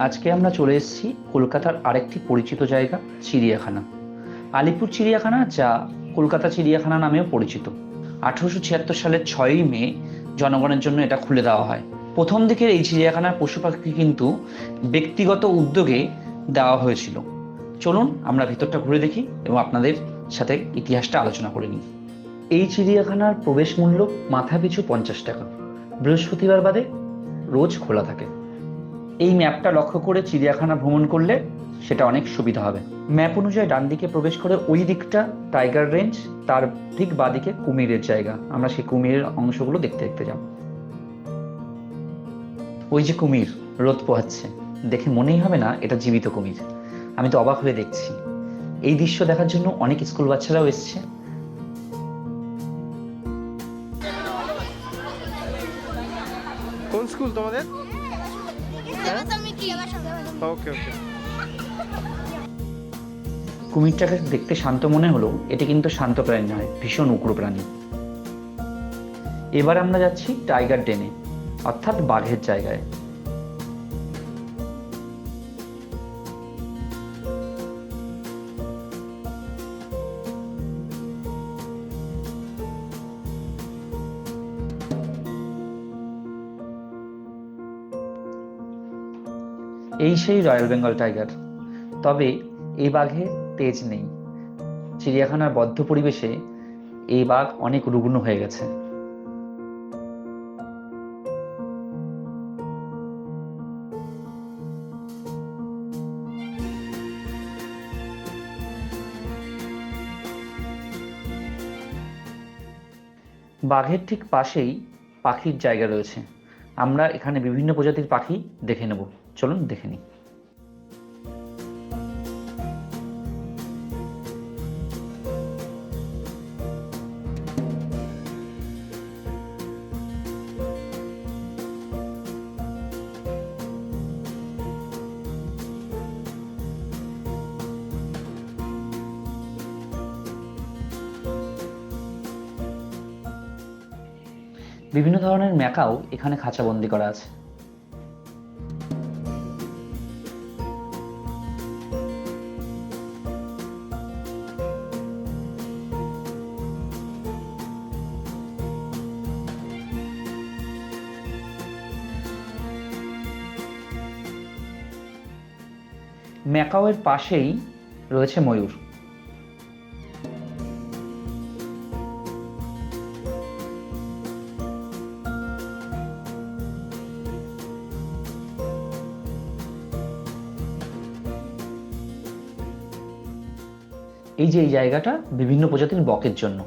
আজকে আমরা চলে এসেছি কলকাতার আরেকটি পরিচিত জায়গা, চিড়িয়াখানা। আলিপুর চিড়িয়াখানা, যা কলকাতা চিড়িয়াখানা নামেও পরিচিত। আঠারোশো ছিয়াত্তর সালের ছয়ই মে জনগণের জন্য এটা খুলে দেওয়া হয়। প্রথম দিকের এই চিড়িয়াখানার পশু পাখি কিন্তু ব্যক্তিগত উদ্যোগে দেওয়া হয়েছিল। চলুন আমরা ভিতরটা ঘুরে দেখি এবং আপনাদের সাথে ইতিহাসটা আলোচনা করে নিই। এই চিড়িয়াখানার প্রবেশ মূল্য মাথা পিছু পঞ্চাশ টাকা। বৃহস্পতিবার বাদে রোজ খোলা থাকে। এই ম্যাপটা লক্ষ্য করে চিড়িয়াখানা ভ্রমণ করলে সেটা অনেক সুবিধা হবে। ম্যাপ অনুযায়ী ডান দিকে প্রবেশ করে ওই দিকটা টাইগার রেঞ্জ, তার ঠিক বাদিকে কুমিরের জায়গা। আমরা সেই কুমিরের অংশগুলো দেখতে দেখতে যাব। ওই যে কুমির, রোদ পোহাচ্ছে। দেখে মনেই হবে না এটা জীবিত কুমির। আমি তো অবাক হয়ে দেখছি। এই দৃশ্য দেখার জন্য অনেক স্কুল বাচ্চারাও এসছে। কোন স্কুল তোমাদের? হ্যাঁ? ওকে ওকে কুমিরটাকে দেখতে শান্ত মনে হলো এটি কিন্তু শান্ত প্রাণী নয় ভীষণ উগ্র প্রাণী। এবার আমরা যাচ্ছি টাইগার ডেনে অর্থাৎ বাঘের জায়গায়। এই সেই রয়্যাল বেঙ্গল টাইগার তবে এই বাঘে তেজ নেই। চিড়িয়াখানার বদ্ধ পরিবেশে এই বাঘ অনেক রুগ্ন হয়ে গেছে। বাঘের ঠিক পাশেই পাখির জায়গা রয়েছে। আমরা এখানে বিভিন্ন প্রজাতির পাখি দেখে নেব। চলুন দেখে নিই। বিভিন্ন ধরনের ম্যাকাও এখানে খাঁচাবন্দি করা আছে। ম্যাকাওয়ের পাশেই রয়েছে ময়ূর। এই যে এই জায়গাটা বিভিন্ন প্রজাতির বকের জন্য।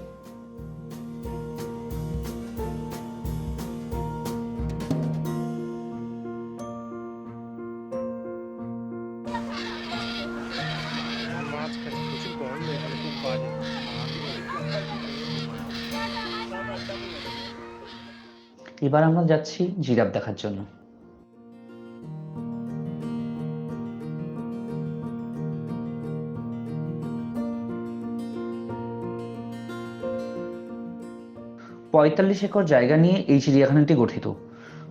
এবার আমরা যাচ্ছি জিরাফ দেখার জন্য। পঁয়তাল্লিশ একর জায়গা নিয়ে এই চিড়িয়াখানাটি গঠিত।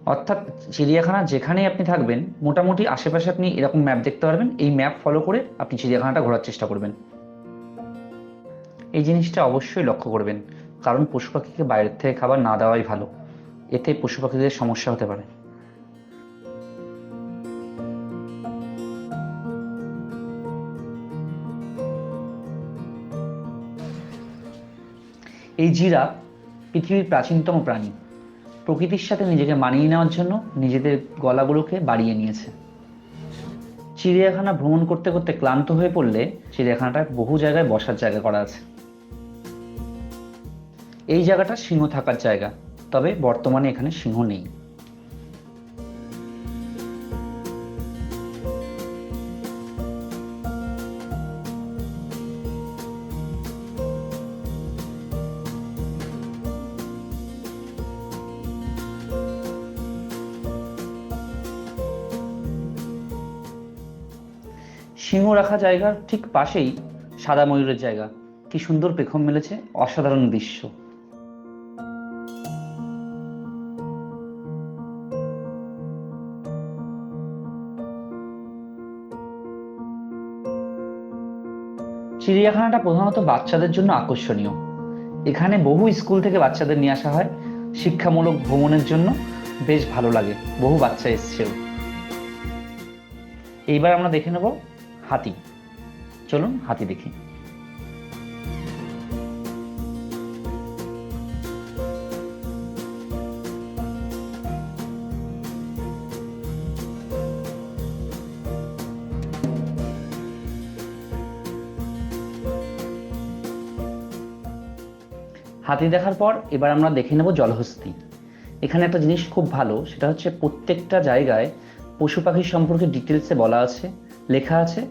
অর্থাৎ চিড়িয়াখানা যেখানেই আপনি থাকবেন, মোটামুটি আশেপাশে আপনি এরকম ম্যাপ দেখতে পারবেন। এই ম্যাপ ফলো করে আপনি চিড়িয়াখানাটা ঘোরার চেষ্টা করবেন। এই জিনিসটা অবশ্যই লক্ষ্য করবেন। কারণ পশু পাখিকে বাইরের থেকে খাবার না দেওয়াই ভালো। এতে পশু পাখিদের সমস্যা হতে পারে। এই জিরাফ পৃথিবীর প্রাচীনতম প্রাণী। প্রকৃতির সাথে নিজেকে মানিয়ে নেওয়ার জন্য নিজেদের গলাগুলোকে বাড়িয়ে নিয়েছে। চিড়িয়াখানা ভ্রমণ করতে করতে ক্লান্ত হয়ে পড়লে চিড়িয়াখানাটা বহু জায়গায় বসার জায়গা করা আছে। এই জায়গাটা সিংহ থাকার জায়গা। তবে বর্তমানে এখানে সিংহ নেই। সিংহ রাখা জায়গার ঠিক পাশেই সাদা ময়ূরের জায়গা। কি সুন্দর পেখম মেলেছে, অসাধারণ দৃশ্য। চিড়িয়াখানাটা প্রধানত বাচ্চাদের জন্য আকর্ষণীয়। এখানে বহু স্কুল থেকে বাচ্চাদের নিয়ে আসা হয়। শিক্ষামূলক ভ্রমণের জন্য বেশ ভালো লাগে। বহু বাচ্চা এসছেও। এইবার আমরা দেখে নেব হাতি। চলুন হাতি দেখি। হাতি দেখার পর এবার আমরা দেখে নেব জলহস্তি। এখানে একটা জিনিস খুব ভালো, সেটা হচ্ছে প্রত্যেকটা জায়গায় পশু পাখির সম্পর্কে ডিটেলসে বলা আছে, লেখা আছে।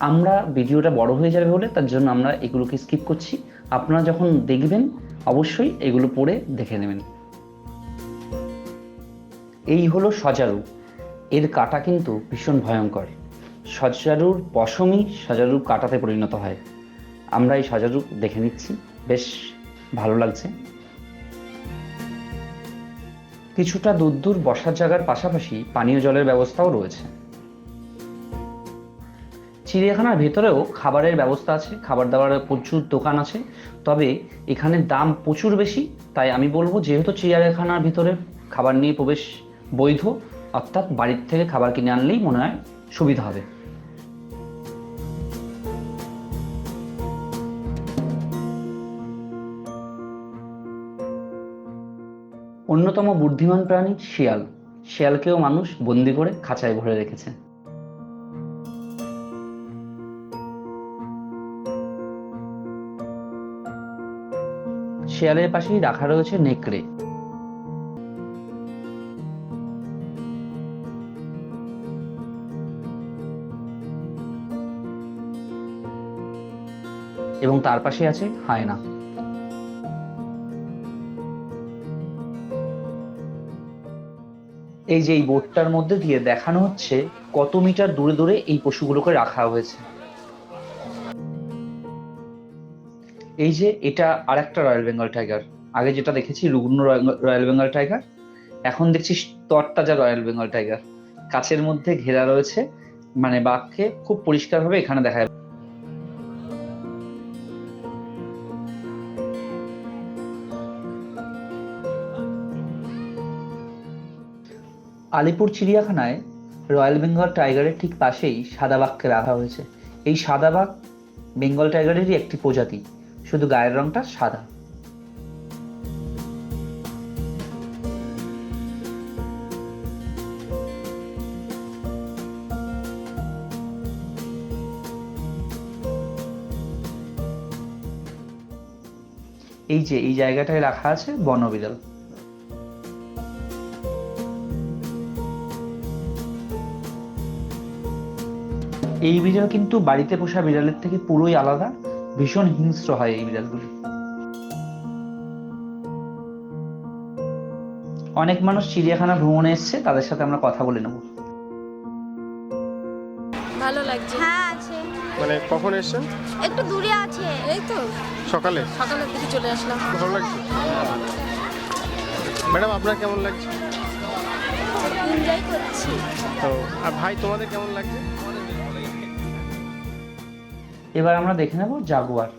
আমরা ভিডিওটা বড় হয়ে যাবে বলে তার জন্য আমরা এগুলোকে স্কিপ করছি। আপনারা যখন দেখবেন, অবশ্যই এগুলো পড়ে দেখে নেবেন। এই হলো সজারু। এর কাটা কিন্তু ভীষণ ভয়ঙ্কর। সজারুর পশমই সজারুর কাটাতে পরিণত হয়। আমরা এই সজারু দেখে নিচ্ছি। বেশ ভালো লাগছে। কিছুটা দূর দূর বসার জায়গার পাশাপাশি পানীয় জলের ব্যবস্থাও রয়েছে। চিড়িয়াখানার ভেতরেও খাবারের ব্যবস্থা আছে, খাবার দাবারের প্রচুর দোকান আছে, তবে এখানে দাম প্রচুর বেশি, তাই আমি বলব যেহেতু চিড়িয়াখানার ভিতরে খাবার নিয়ে প্রবেশ বৈধ, অর্থাৎ বাড়ির থেকে খাবার কিনে আনলেই মনে হয় সুবিধা হবে। অন্যতম বুদ্ধিমান প্রাণী শিয়াল। শিয়ালকেও মানুষ বন্দি করে খাঁচায় ভরে রেখেছে। শিয়ালের পাশেই রাখা রয়েছে নেকড়ে। এবং তার পাশে আছে হায়না। এই যে এই বোর্ডটার মধ্যে দিয়ে দেখানো হচ্ছে কত মিটার দূরে দূরে এই পশুগুলোকে রাখা হয়েছে। এই যে এটা আর একটা রয়্যাল বেঙ্গল টাইগার আগে যেটা দেখেছি, রুগ্ন রয়্যাল বেঙ্গল টাইগার এখন দেখছি তরতাজা রয়্যাল বেঙ্গল টাইগার কাচের মধ্যে ঘেরা রয়েছে মানে বাঘকে খুব পরিষ্কারভাবে এখানে দেখা আলিপুর চিড়িয়াখানায় রয়্যাল বেঙ্গল টাইগারের ঠিক পাশেই সাদা বাঘকে রাখা হয়েছে। এই সাদা বাঘ বেঙ্গল টাইগারেরই একটি প্রজাতি। শুধু গায়ের রংটা সাদা। এই যে, এই জায়গাটায় রাখা আছে বনবিড়াল। এই বিড়াল কিন্তু বাড়িতে পোষা বিড়ালের থেকে পুরোই আলাদা। ভীষণ হিংস্র হয় এই বিড়ালগুলি। অনেক মানুষ চিড়িয়াখানা ভ্রমণে এসছে তাদের সাথে আমরা কথা বলে নেব। ভালো লাগছে। হ্যাঁ আছে। মানে কখন এসছেন? একটু দূরে আছে। এই তো। সকালে? সকালের দিকে চলে আসলাম। ভালো লাগছে? ম্যাডাম আপনার কেমন লাগছে? এনজয় করছি। তো আর ভাই তোমাদের কেমন লাগছে? এবার আমরা দেখে নেব জাগুয়ার।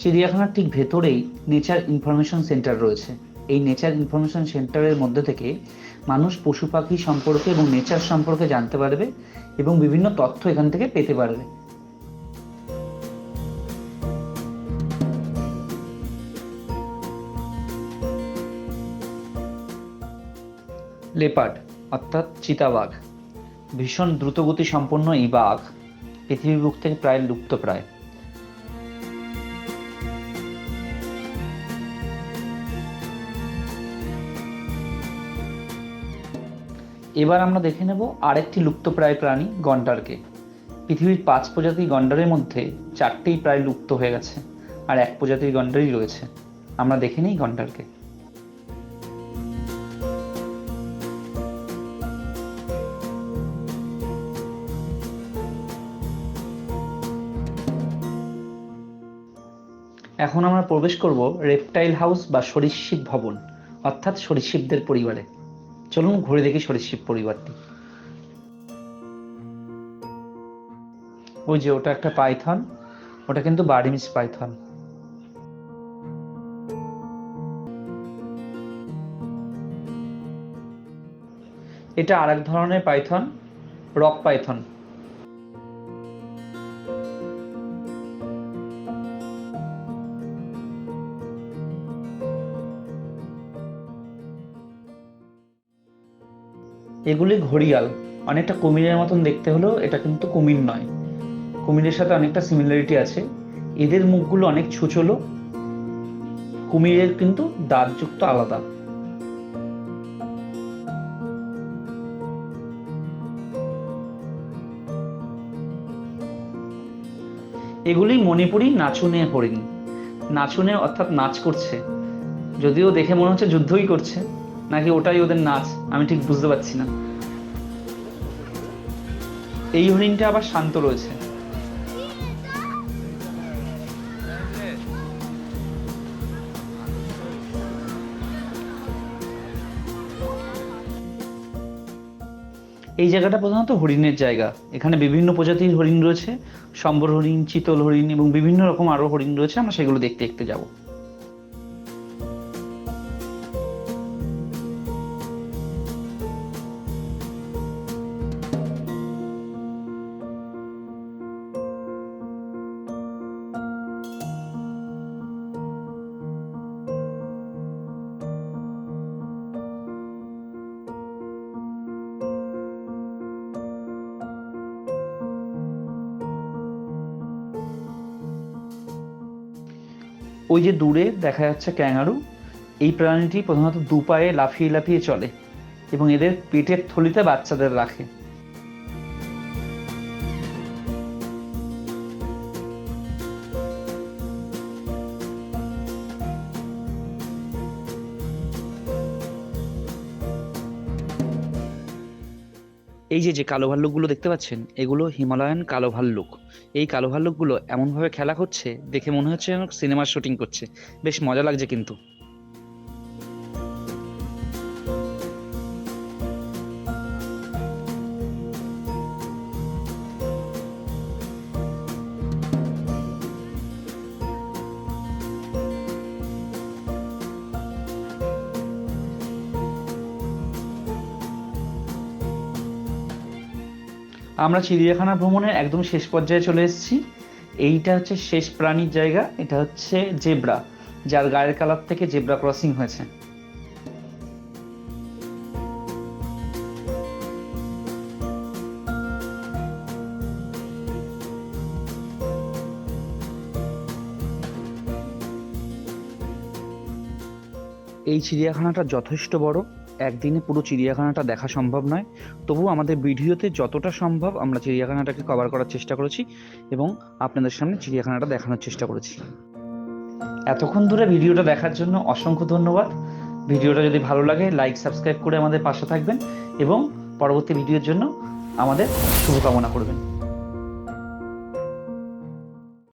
চিড়িয়াখানার ঠিক ভেতরেই নেচার ইনফরমেশন সেন্টার রয়েছে। এই নেচার ইনফরমেশন সেন্টারের মধ্যে থেকে মানুষ পশু পাখি সম্পর্কে এবং নেচার সম্পর্কে জানতে পারবে এবং বিভিন্ন তথ্য এখান থেকে পেতে পারবে। লেপার্ড, অর্থাৎ চিতাবাঘ। ভীষণ দ্রুতগতি সম্পন্ন এই বাঘ পৃথিবীর বুক থেকে প্রায় লুপ্ত প্রায় এবার আমরা দেখে নেব আরেকটি লুপ্তপ্রায় প্রাণী গন্ডারকে। পৃথিবীর পাঁচ প্রজাতির গন্ডারের মধ্যে চারটেই প্রায় লুপ্ত হয়ে গেছে, আর এক প্রজাতির গন্ডারই রয়েছে। আমরা দেখে নিই গন্ডারকে। এখন আমরা প্রবেশ করব রেপটাইল হাউস বা সরীসৃপ ভবন, অর্থাৎ সরীসৃপদের পরিবারে। চলুন ঘুরে দেখি সরীসৃপ পরিবারটি। ওই যে, ওটা একটা পাইথন, ওটা কিন্তু বার্ডিমিস পাইথন। এটা আরেক ধরনের পাইথন, রক পাইথন। এগুলি ঘড়িয়াল। অনেকটা কুমিরের মতন দেখতে হলেও এটা কিন্তু কুমির নয়। কুমিরের সাথে অনেকটা সিমিলারিটি আছে। এদের মুখগুলো অনেক ছুচলো। কুমিরের কিন্তু দাঁতযুক্ত আলাদা। এগুলি মণিপুরি নাচুনে হরিণ। নাচুনে অর্থাৎ নাচ করছে। যদিও দেখে মনে হচ্ছে যুদ্ধই করছে। নাকি ওটাই ওদের নাচ? আমি ঠিক বুঝতে পারছি না। এই হরিণটা আবার শান্ত রয়েছে। এই জায়গাটা প্রধানত হরিণের জায়গা। এখানে বিভিন্ন প্রজাতির হরিণ রয়েছে। সম্বর হরিণ, চিতল হরিণ এবং বিভিন্ন রকম আরও হরিণ রয়েছে। আমরা সেগুলো দেখতে দেখতে যাব। ওই যে দূরে দেখা যাচ্ছে ক্যাঙারু এই প্রাণীটি প্রধানত দু পায়ে লাফিয়ে লাফিয়ে চলে এবং এদের পেটের থলিতে বাচ্চাদের রাখে। যে যে কালো ভাল্লুকগুলো দেখতে পাচ্ছেন, এগুলো হিমালয়ান কালো ভাল্লুক। এই কালো ভাল্লুকগুলো এমনভাবে খেলা করছে, দেখে মনে হচ্ছে যেন সিনেমার শুটিং করছে। বেশ মজা লাগছে কিন্তু। আমরা চিড়িয়াখানা ভ্রমণের একদম শেষ পর্যায়ে চলে এসেছি। এইটা হচ্ছে শেষ প্রাণীর জায়গা, এটা হচ্ছে জেব্রা, যার গায়ের কালার থেকে জেব্রা ক্রসিং হয়েছে। এই চিড়িয়াখানাটা যথেষ্ট বড় একদিনে পুরো চিড়িয়াখানাটা দেখা সম্ভব নয়। তবু আমাদের ভিডিওতে যতটা সম্ভব আমরা চিড়িয়াখানাটাকে কভার করার চেষ্টা করেছি এবং আপনাদের সামনে চিড়িয়াখানাটা দেখানোর চেষ্টা করেছি। এতক্ষণ ধরে ভিডিওটা দেখার জন্য অসংখ্য ধন্যবাদ। ভিডিওটা যদি ভালো লাগে লাইক সাবস্ক্রাইব করে আমাদের পাশে থাকবেন এবং পরবর্তী ভিডিওর জন্য আমাদের শুভকামনা করবেন।